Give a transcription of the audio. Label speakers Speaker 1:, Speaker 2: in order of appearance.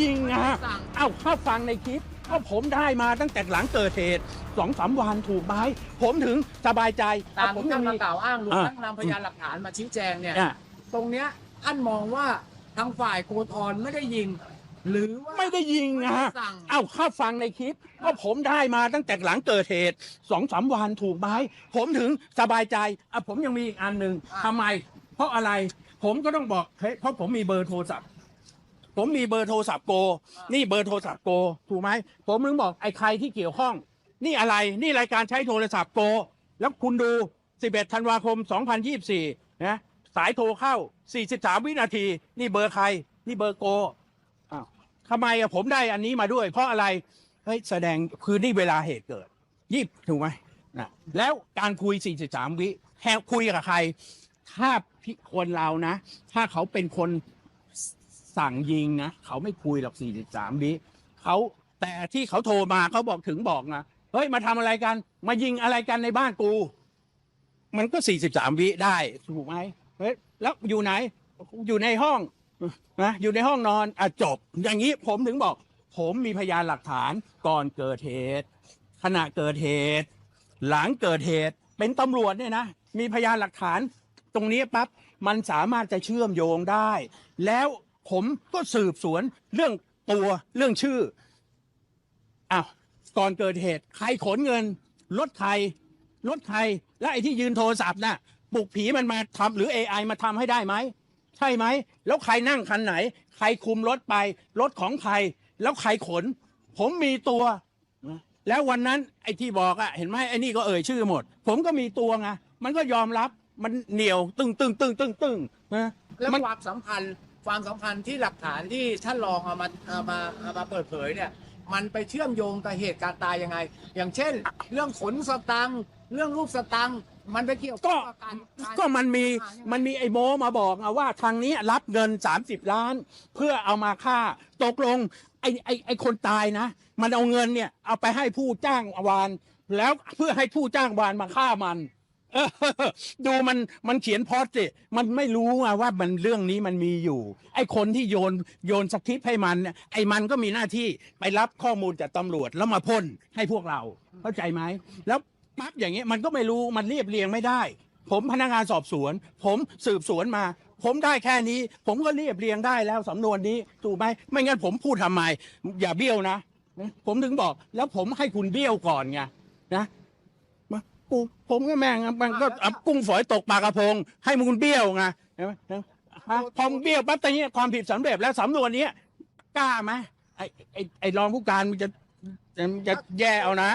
Speaker 1: ยิงนะ
Speaker 2: สั่ง
Speaker 1: เอ้าถ้าฟังในคลิปก็ผมได้มาตั้งแต่หลังเกิดเหตุสองสามวันถูกไหมผมถึงสบายใจ
Speaker 2: ตาม
Speaker 1: ผม
Speaker 2: ที่
Speaker 1: ยั
Speaker 2: ท่างน
Speaker 1: มี
Speaker 2: มากล่าวอ้างรวม
Speaker 1: อ่า
Speaker 2: ทั้งนำพยานหลักฐานมาชี้แจงเนี่ย
Speaker 1: อะ
Speaker 2: ตรงเนี้ยท่านมองว่าทางฝ่ายโกทอนไม่ได้ยิง หรือว่า
Speaker 1: ไม่ได้ยิงนะฮะ
Speaker 2: สั่ง
Speaker 1: เอ้าถ้าฟังในคลิปก็ผมได้มาตั้งแต่หลังเกิดเหตุสองสามวันถูกไหมผมถึงสบายใจอะผมยังมีอีกอันหนึ่งทำไม เพราะอะไรผมก็ต้องบอกเฮ้ยเพราะผมมีเบอร์โทรศัพท์ ผมมีเบอร์โทรศัพท์โก นี่เบอร์โทรศัพท์โก ถูกไหม ผมถึงบอกไอ้ใครที่เกี่ยวข้อง นี่อะไร นี่รายการใช้โทรศัพท์โก แล้วคุณดู 11 ธันวาคม 2024 นะ สายโทรเข้า 43 วินาที นี่เบอร์ใคร นี่เบอร์โก อ้าวทำไมอะผมได้อันนี้มาด้วย เพราะอะไร เฮ้ย แสดงคือนี่เวลาเหตุเกิดยี่ถูกไหมนะแล้วการคุย 43 วิแค่คุยกับใคร ถ้าพี่คนเรานะ ถ้าเขาเป็นคน สั่งยิงนะเขาไม่คุยหรอก43วิเขาแต่ที่เขาโทรมาเขาบอกถึงบอกนะเฮ้ยมาทำอะไรกัน มายิงอะไรกันในบ้านกู มันก็ 43 วิได้ถูกไหมเฮ้ยแล้วอยู่ไหนอยู่ในห้องนะอยู่ในห้องนอนอะจบ อย่างนี้ผมถึงบอก ผมมีพยานหลักฐานก่อนเกิดเหตุ ขณะเกิดเหตุ หลังเกิดเหตุเป็นตำรวจเนี่ยนะมีพยานหลักฐาน ตรงนี้ปั๊บมันสามารถจะเชื่อมโยงได้ แล้ว ผมก็สืบสวนเรื่องตัวเรื่องชื่ออ้าวก่อนเกิดเหตุ ใครขนเงิน รถใครรถใครและไอ้ที่ยืนโทรศัพท์น่ะปลุกผีมันมาทำหรือ AI มาทำให้ได้ไหม ใช่ไหม แล้วใครนั่งคันไหน ใครคุมรถไป รถของใคร แล้วใครขน ผมมีตัว แล้ววันนั้นไอ้ที่บอกอะเห็นไหมไอ้นี่ก็เอ่ยชื่อหมด ผมก็มีตัวไงมันก็ยอมรับมันเหนียวตึงตึงตึงตึงตึงนะ
Speaker 2: แล้วความสัมพันธ์ความสัมพันธ์ที่หลักฐานที่ท่านรองเอามาเอามาเอามาเปิดเผยเนี่ย มันไปเชื่อมโยงกับเหตุการณ์ตายยังไง อย่างเช่น เรื่องขนสตังค์เรื่องรูปสตังค์มันไปเกี่ยว
Speaker 1: ก็
Speaker 2: กับการาร
Speaker 1: ก็มันมี
Speaker 2: อ่ายังไง
Speaker 1: มันมีไอ้โมมาบอกอะว่าทางนี้รับเงิน 30 ล้าน เพื่อเอามาค่าตกลงไอ้ไอ้ไอ้คนตายนะ มันเอาเงินเนี่ยเอาไปให้ผู้จ้างวาน แล้วเพื่อให้ผู้จ้างวานมาฆ่ามันเออ ดูมันมันเขียนพอดสิมันไม่รู้อะว่ามันเรื่องนี้มันมีอยู่ ไอ้คนที่โยนโยนสคริปต์ให้มันเนี่ยไอ้มันก็มีหน้าที่ไปรับข้อมูลจากตำรวจแล้วมาพ่นให้พวกเรา เข้าใจไหมแล้วปั๊บอย่างเงี้ยมันก็ไม่รู้มันเรียบเรียงไม่ได้ ผมพนักงานสอบสวน ผมสืบสวนมา ผมได้แค่นี้ ผมก็เรียบเรียงได้แล้วสำนวนนี้ถูกไหมไม่งั้นผมพูดทำไม อย่าเบี้ยวนะ ผมถึงบอกแล้วผมให้คุณเบี้ยวก่อนไงนะ กูผมก็แม่งมันก็เอากุ้งฝอยตกปลากระพง ให้มึงเบี้ยวไงเห็นไหมฮะพอมึงเบี้ยวปั๊บตอนนี้ความผิดสำเร็จแล้วสำนวนเนี้ยกล้าไหมไอ้ไอ้ไอ้รองผู้การมันจะมันจะแย่เอานะ